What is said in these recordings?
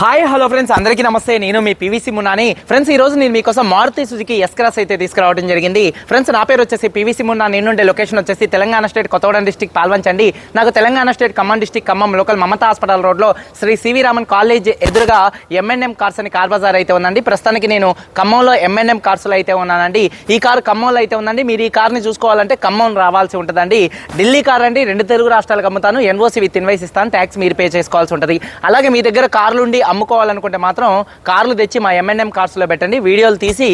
Hi hello friends అందరికీ నమస్తే. నేను మీ పీవీసీ మున్నాని ఫ్రెండ్స్ ఈ రోజు నేను మీకోసం మారుతి సుజుకి ఎస్ క్రాస్ అయితే తీసుకురావడం జరిగింది. ఫ్రెండ్స్ నా పేరు వచ్చేసి పీవీసీ మున్నా నేను ఉండే లొకేషన్ వచ్చేసి తెలంగాణ స్టేట్ కొత్తగూడెం డిస్టిక్ పాల్వంచండి నాకు Telangana state Khammam district Khammam local Mamata hospital రోడ్లో శ్రీ సివి రామన్ కాలేజ్ ఎదురుగా ఎంఎన్ఎం కార్స్ అని కార్ బజార్ అయితే ఉందండి. ప్రస్తుతానికి నేను ఖమ్మంలో ఎంఎన్ఎం కార్స్లో అయితే ఉన్నానండి. ఈ కారు ఖమ్మంలో అయితే ఉందండి. మీరు ఈ కార్ని చూసుకోవాలంటే ఖమ్మం రావాల్సి ఉంటుందండి. ఢిల్లీ కార్ అండి. రెండు తెలుగు రాష్ట్రాలకు అమ్ముతాను. ఎన్ఓసి విత్ ఇన్వైస్ ఇస్తాను. ట్యాక్స్ మీరు పే చేసుకోవాల్సి ఉంటుంది. అలాగే మీ దగ్గర కార్లు ఉండి అమ్ముకోవాలనుకుంటే మాత్రం కార్లు తెచ్చి మా ఎంఎన్ఎం కార్స్లో పెట్టండి. వీడియోలు తీసి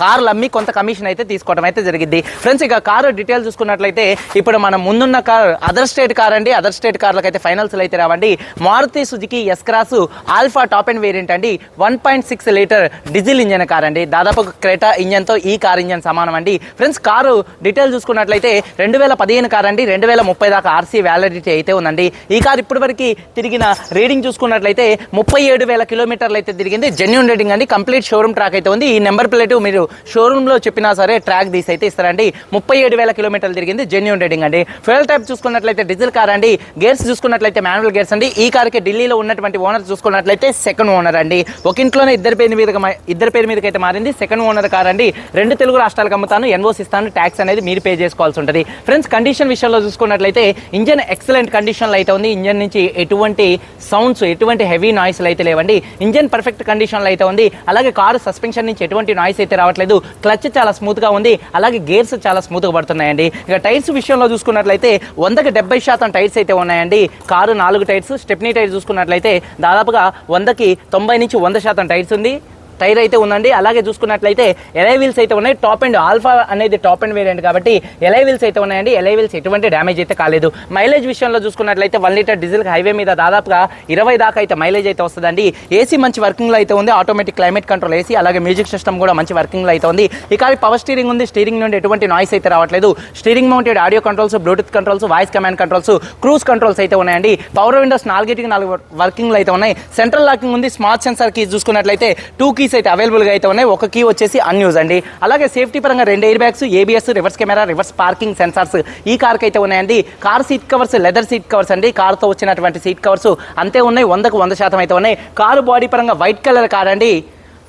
కార్లు అమ్మి కొంత కమిషన్ అయితే తీసుకోవడం అయితే జరిగింది. ఫ్రెండ్స్ ఇక కారు డీటెయిల్ చూసుకున్నట్లయితే ఇప్పుడు మనం ముందున్న కార్ అదర్ స్టేట్ కార్ అండి. అదర్ స్టేట్ కార్లకు అయితే ఫైనల్స్లో అయితే రావండి. Maruti Suzuki S cross alpha top end variant అండి. One point six litre diesel engine car అండి. దాదాపు క్రేటా ఇంజన్తో ఈ కార్ ఇంజన్ సమానం అండి. ఫ్రెండ్స్ కారు డీటెయిల్ చూసుకున్నట్లయితే రెండు వేల పదిహేను కార్ అండి. రెండు వేల ముప్పై దాకా ఆర్సీ వ్యాలిడిటీ అయితే ఉందండి. ఈ కార్ ఇప్పటివరకు తిరిగిన రీడింగ్ చూసుకున్నట్లయితే ముప్పై ఏడు వేల కిలోమీటర్లు అయితే తిరిగింది. జెన్యున్ రీడింగ్ అండి. కంప్లీట్ షోరూమ్ ట్రాక్ అయితే ఉంది. ఈ నెంబర్ ప్లేట్ మీరు షోరూంలో చెప్పినా సరే ట్రాక్ తీసి అయితే ఇస్తారండి. ముప్పై ఏడు వేల కిలోమీటర్లు తిరిగింది జెన్యున్ రేటింగ్ అండి. ఫ్యూయల్ టైప్ చూసుకున్నట్లయితే డీజిల్ కార్ అండి. గేర్స్ చూసుకున్నట్లయితే మాన్యువల్ గేర్స్ అండి. ఈ కార్కి ఢిల్లీలో ఉన్నటువంటి ఓనర్ చూసుకున్నట్లయితే సెకండ్ ఓనర్ అండి. ఒక ఇంట్లోనే ఇద్దరు పేరు మీద ఇద్దరు పేరు మీదకి అయితే మారింది. సెకండ్ ఓనర్ కార్ అండి. రెండు తెలుగు రాష్ట్రాలకు అమ్ముతాను. ఎన్ఓస్ ఇస్తాను. ట్యాక్స్ అనేది మీరు పే చేసుకోవాల్సి ఉంటుంది. ఫ్రెండ్స్ కండిషన్ విషయంలో చూసుకున్నట్లయితే ఇంజన్ ఎక్సలెంట్ కండిషన్లో అయితే ఉంది. ఇంజన్ నుంచి ఎటువంటి సౌండ్స్ ఎటువంటి హెవీ నాయిస్లు అయితే లేవండి. ఇంజన్ పర్ఫెక్ట్ కండిషన్లో అయితే ఉంది. అలాగే కారు సస్పెన్షన్ నుంచి ఎటువంటి నాయిస్ అయితే రావట్లేదు. క్లచ్ చాలా స్మూత్గా ఉంది. అలాగే గేర్స్ చాలా స్మూత్గా పడుతున్నాయండి. ఇక టైర్స్ విషయంలో చూసుకున్నట్లయితే వందకి డెబ్బై శాతం టైర్స్ అయితే ఉన్నాయండి. కారు నాలుగు టైర్స్ స్టెప్నీ టైర్ చూసుకున్నట్లయితే దాదాపుగా వందకి తొంభై నుంచి వంద శాతం టైర్స్ ఉంది. టైర్ అయితే ఉందండి. అలాగే చూసుకున్నట్లయితే ఎలై వీల్స్ అయితే ఉన్నాయి. టాప్ అండ్ ఆల్ఫా అనేది టాప్ అండ్ వేరియంట్ కాబట్టి ఎలై వీల్స్ అయితే ఉన్నాయండి. ఎలై వీల్స్ ఎటువంటి డ్యామేజ్ అయితే కాలేదు. మైలేజ్ విషయంలో చూసుకున్నట్లయితే వన్ లీటర్ డీజిల్ హైవే మీద దాదాపుగా ఇరవై దాకా అయితే మైలేజ్ అయితే వస్తుందండి. ఏసీ మంచి వర్కింగ్లో అయితే ఉంది. ఆటోమేటిక్ క్లైమేట్ కంట్రోల్ ఏసీ అలాగే మ్యూజిక్ సిస్టమ్ కూడా మంచి వర్కింగ్లో అయితే ఉంది. ఇక పవర్ స్టీరింగ్ ఉంది. స్టీరింగ్ నుండి ఎటువంటి నాయిస్ అయితే రావట్లేదు. Steering mounted audio controls Bluetooth controls voice command controls cruise controls అయితే ఉన్నాయండి. పవర్ విండోస్ నాలుగిటికి నాలుగు వర్కింగ్లు అయితే ఉన్నాయి. సెంట్రల్ లాకింగ్ ఉంది. స్మార్ట్ సెన్సార్ కీస్ చూసుకున్నట్లయితే టూ కీస్ అయితే అవైలబుల్గా అయితే ఉన్నాయి. ఒక కీ వచ్చేసి అన్యూజ్ అండి. అలాగే సేఫ్టీ పరంగా రెండు airbags ABS reverse camera reverse parking sensors ఈ కార్కి అయితే ఉన్నాయండి. Car seat covers leather seat covers అండి. కార్తో వచ్చినటువంటి సీట్ కవర్స్ అంతే ఉన్నాయి. వందకు వంద శాతం అయితే ఉన్నాయి. కారు బాడీ పరంగా వైట్ కలర్ కార్ అండి.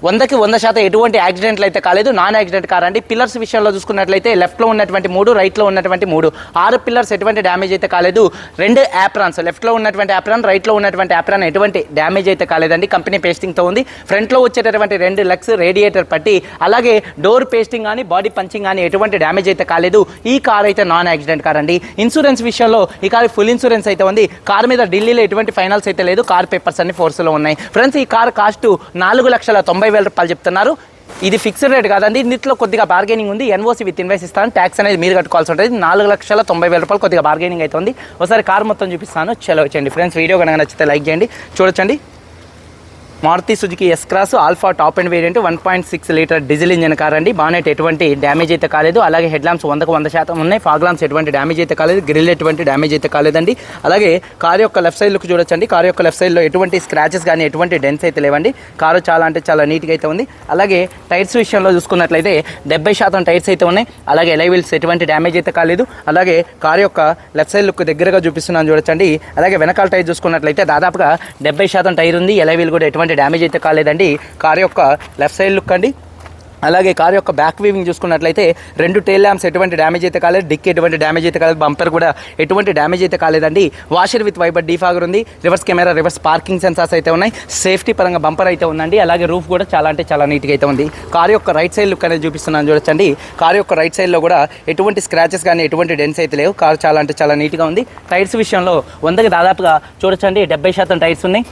వందకి వంద శాతం ఎటువంటి యాక్సిడెంట్లు అయితే కాలేదు. నాన్ యాక్సిడెంట్ కార్ అండి. పిల్లర్స్ విషయంలో చూసుకున్నట్లయితే లెఫ్ట్లో ఉన్నటువంటి మూడు రైట్లో ఉన్నటువంటి మూడు. ఆరు పిల్లర్స్ ఎటువంటి డ్యామేజ్ అయితే కాలేదు. రెండు యాప్రాన్స్ లెఫ్ట్లో ఉన్నటువంటి యాప్రాన్ రైట్లో ఉన్నటువంటి యాప్రాన్ ఎటువంటి డ్యామేజ్ అయితే కాలేదండి. కంపెనీ పేస్టింగ్తో ఉంది. ఫ్రంట్లో వచ్చేటటువంటి రెండు లెగ్స్ రేడియేటర్ పట్టి అలాగే డోర్ పేస్టింగ్ కానీ బాడీ పంచింగ్ కానీ ఎటువంటి డ్యామేజ్ అయితే కాలేదు. ఈ కార్ అయితే నాన్ యాక్సిడెంట్ కార్ అండి. ఇన్సూరెన్స్ విషయంలో ఈ కార్ ఫుల్ ఇన్సూరెన్స్ అయితే ఉంది. కార్ మీద ఢిల్లీలో ఎటువంటి ఫైనల్స్ అయితే లేదు. కార్ పేపర్స్ అన్ని ఫోర్స్లో ఉన్నాయి. ఫ్రెండ్స్ ఈ కార్ కాస్ట్ నాలుగు లక్షల తొంభై వేల రూపాయలు చెప్తున్నారు. ఇది ఫిక్స్డ్ రేట్ కాదండి. ఇందులో కొద్దిగా బార్గెనింగ్ ఉంది. ఎన్ఓసి విత్ ఇన్వెస్ట్ ఇస్తాను. ట్యాక్స్ అనేది మీరు కట్టుకోవాల్సి ఉంటుంది. నాలుగు లక్షల తొంభై వేల రూపాయలు కొద్దిగా బార్గెనింగ్ అయితే ఉంది. ఒకసారి కార్ మొత్తం చూపిస్తాను. చలో వచ్చండి ఫ్రెండ్స్ వీడియో కనుక నచ్చితే లైక్ చేయండి. చూడొచ్చండి. Maruti Suzuki S cross alpha top and variant one point six litre diesel engine car అండి. బానెట్ ఎటువంటి డ్యామేజ్ అయితే కాలేదు. అలాగే హెడ్ ల్యాంప్స్ వందకు వంద శాతం ఉన్నాయి. ఫాగ్ ల్యాంప్స్ ఎటువంటి డ్యామేజ్ అయితే కాలేదు. గ్రిల్ ఎటువంటి డ్యామేజ్ అయితే కాలేదండి. అలాగే కార్ యొక్క లెఫ్ట్ సైడ్ లుక్ చూడొచ్చండి. కార్ యొక్క లెఫ్ట్ సైడ్లో ఎటువంటి స్క్రాచెస్ కానీ ఎటువంటి డెన్స్ అయితే లేవండి. కారు చాలా అంటే చాలా నీట్గా అయితే ఉంది. అలాగే టైర్స్ విషయంలో చూసుకున్నట్లయితే డెబ్బై శాతం టైర్స్ అయితే ఉన్నాయి. అలాగే ఎలైవిల్స్ ఎటువంటి డ్యామేజ్ అయితే కాలేదు. అలాగే కార్ యొక్క లెఫ్ట్ సైడ్ లుక్ దగ్గరగా చూపిస్తున్నాను చూడొచ్చండి. అలాగే వెనకాల టైర్ చూసుకున్నట్లయితే దాదాపుగా డెబ్బై శాతం టైర్ ఉంది. ఎలైవిల్ కూడా ఎటువంటి డ్యామేజ్ అయితే కాలేదండి. కార్ యొక్క లెఫ్ట్ సైడ్ లుక్ అండి. అలాగే కార్ యొక్క బ్యాక్ వీవింగ్ చూసుకున్నట్లయితే రెండు టైల్ ల్యాంప్స్ ఎటువంటి డ్యామేజ్ అయితే కాలేదు. డిక్ ఎటువంటి డ్యామేజ్ అయితే కాలేదు. బంపర్ కూడా ఎటువంటి డ్యామేజ్ అయితే కాలేదండి. వాషర్ విత్ వైబర్ డీఫాగర్ ఉంది. Reverse camera reverse parking sensors అయితే ఉన్నాయి. సేఫ్టీ పరంగా బంపర్ అయితే ఉందండి. అలాగే రూఫ్ కూడా చాలా అంటే చాలా నీట్గా అయితే ఉంది. కార్ యొక్క రైట్ సైడ్ లుక్ అనేది చూపిస్తున్నాను చూడొచ్చండి. కార్ యొక్క రైట్ సైడ్లో కూడా ఎటువంటి స్క్రాచెస్ కానీ ఎటువంటి డెన్స్ అయితే లేవు. కార్ చాలా అంటే చాలా నీట్గా ఉంది. టైర్స్ విషయంలో వందకి దాదాపుగా చూడొచ్చండి. డెబ్బై శాతం టైర్స్ ఉన్నాయి.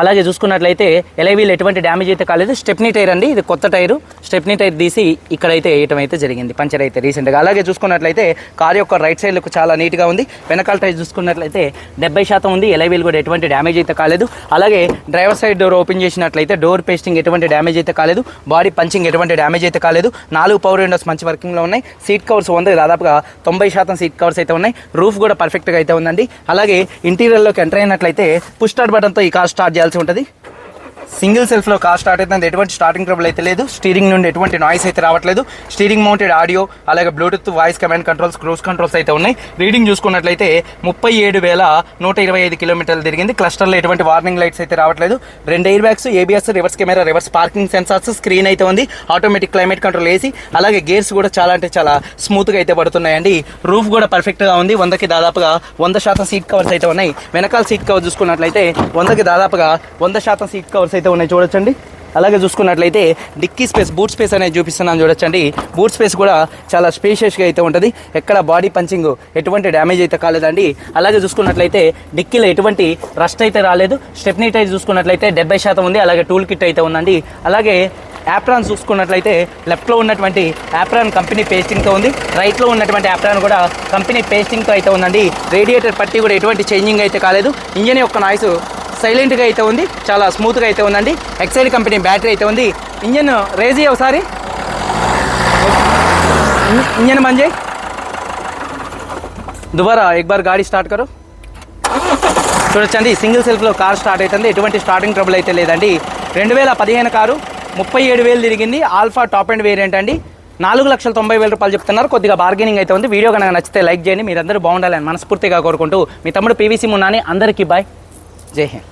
అలాగే చూసుకున్నట్లయితే ఎలైవీలు ఎటువంటి డ్యామేజ్ అయితే కాలేదు. స్టెప్నీ టైర్ అండి ఇది కొత్త టైరు. స్టెప్నీ టైర్ తీసి ఇక్కడైతే వేయటం అయితే జరిగింది. పంచర్ అయితే రీసెంట్గా. అలాగే చూసుకున్నట్లయితే కార్ యొక్క రైట్ సైడ్ లుక్ చాలా నీట్గా ఉంది. వెనకాల టైర్ చూసుకున్నట్లయితే డెబ్బై శాతం ఉంది. ఎలైవీలు కూడా ఎటువంటి డ్యామేజ్ అయితే కాలేదు. అలాగే డ్రైవర్ సైడ్ డోర్ ఓపెన్ చేసినట్లయితే డోర్ పేస్టింగ్ ఎటువంటి డ్యామేజ్ అయితే కాలేదు. బాడీ పంచింగ్ ఎటువంటి డ్యామేజ్ అయితే కాలేదు. నాలుగు పవర్ విండోస్ మంచి వర్కింగ్లో ఉన్నాయి. సీట్ కవర్స్ ఉంది. దాదాపుగా తొంభై శాతం సీట్ కవర్స్ అయితే ఉన్నాయి. రూఫ్ కూడా పర్ఫెక్ట్గా అయితే ఉందండి. అలాగే ఇంటీరియర్లోకి ఎంటర్ అయినట్లయితే పుష్ స్టార్ట్ బటన్తో ఈ కార్ స్టార్ట్ చేయాల్సి ఉంటుంది. సింగిల్ సెల్ఫ్లో కార్ స్టార్ట్ అవుతుంది ఎటువంటి స్టార్టింగ్ ట్రబుల్ అయితే లేదు. స్టీరింగ్ నుండి ఎటువంటి నాయిస్ అయితే రావట్లేదు. స్టీరింగ్ మౌంటెడ్ ఆడియో అలాగే Bluetooth voice command controls cruise controls అయితే ఉన్నాయి. రీడింగ్ చూసుకున్నట్లయితే ముప్పై ఏడు వేల నూట ఇరవై ఐదు కిలోమీటర్లు తిరిగింది. క్లస్టర్లో ఎటువంటి వార్నింగ్ లైట్స్ అయితే రావట్లేదు. రెండు airbags ABS reverse camera reverse parking sensors screen అయితే ఉంది. ఆటోమేటిక్ క్లైమేట్ కంట్రోల్ వేసి అలాగే గేర్స్ కూడా చాలా అంటే చాలా స్మూత్గా అయితే పడుతున్నాయండి. రూఫ్ కూడా పర్ఫెక్ట్గా ఉంది. వందకి దాదాపుగా వంద శాతం సీట్ కవర్స్ అయితే ఉన్నాయి. వెనకాల సీట్ కవర్ చూసుకున్నట్లయితే వందకి దాదాపుగా వంద శాతం సీట్ కవర్స్ అయితే ఉన్నాయి చూడొచ్చండి. అలాగే చూసుకున్నట్లయితే డిక్కీ స్పేస్ బూట్ స్పేస్ అనేది చూపిస్తున్నాను చూడొచ్చండి. బూట్ స్పేస్ కూడా చాలా స్పేషియస్గా అయితే ఉంటుంది. ఎక్కడ బాడీ పంచింగ్ ఎటువంటి డ్యామేజ్ అయితే కాలేదండి. అలాగే చూసుకున్నట్లయితే డిక్కీలో ఎటువంటి రస్ట్ అయితే రాలేదు. స్టెప్నీ టైర్ చూసుకున్నట్లయితే డెబ్బై శాతం ఉంది. అలాగే టూల్ కిట్ అయితే ఉందండి. అలాగే యాప్రాన్ చూసుకున్నట్లయితే లెఫ్ట్లో ఉన్నటువంటి యాప్రాన్ కంపెనీ పేస్టింగ్తో ఉంది. రైట్లో ఉన్నటువంటి యాప్రాన్ కూడా కంపెనీ పేస్టింగ్తో అయితే ఉందండి. రేడియేటర్ పట్టి కూడా ఎటువంటి చేంజింగ్ అయితే కాలేదు. ఇంజన్ యొక్క నాయిస్ సైలెంట్గా అయితే ఉంది. చాలా స్మూత్గా అయితే ఉందండి. ఎక్సైడ్ కంపెనీ బ్యాటరీ అయితే ఉంది. ఇంజన్ రేజీ ఒకసారి. ఇంజన్ మంజే. దుబారా ఎక్బార్ గాడి స్టార్ట్ కరు. చూడొచ్చండి సింగిల్ సెల్ఫ్లో కార్ స్టార్ట్ అవుతుంది ఎటువంటి స్టార్టింగ్ ట్రబుల్ అయితే లేదండి. రెండు వేల పదిహేను కారు ముప్పై ఏడు వేలు తిరిగింది. ఆల్ఫా టాప్ అండ్ వేరియంట్ అండి. నాలుగు లక్షల తొంభై వేల రూపాయలు చెప్తున్నారు. కొద్దిగా బార్గెనింగ్ అయితే ఉంది. వీడియో కనుక నచ్చితే లైక్ చేయండి. మీరందరూ బాగుండాలని మనస్ఫూర్తిగా కోరుకుంటూ మీ తమ్ముడు పీవీసీ మున్నాని అందరికీ బాయ్. జై హింద్.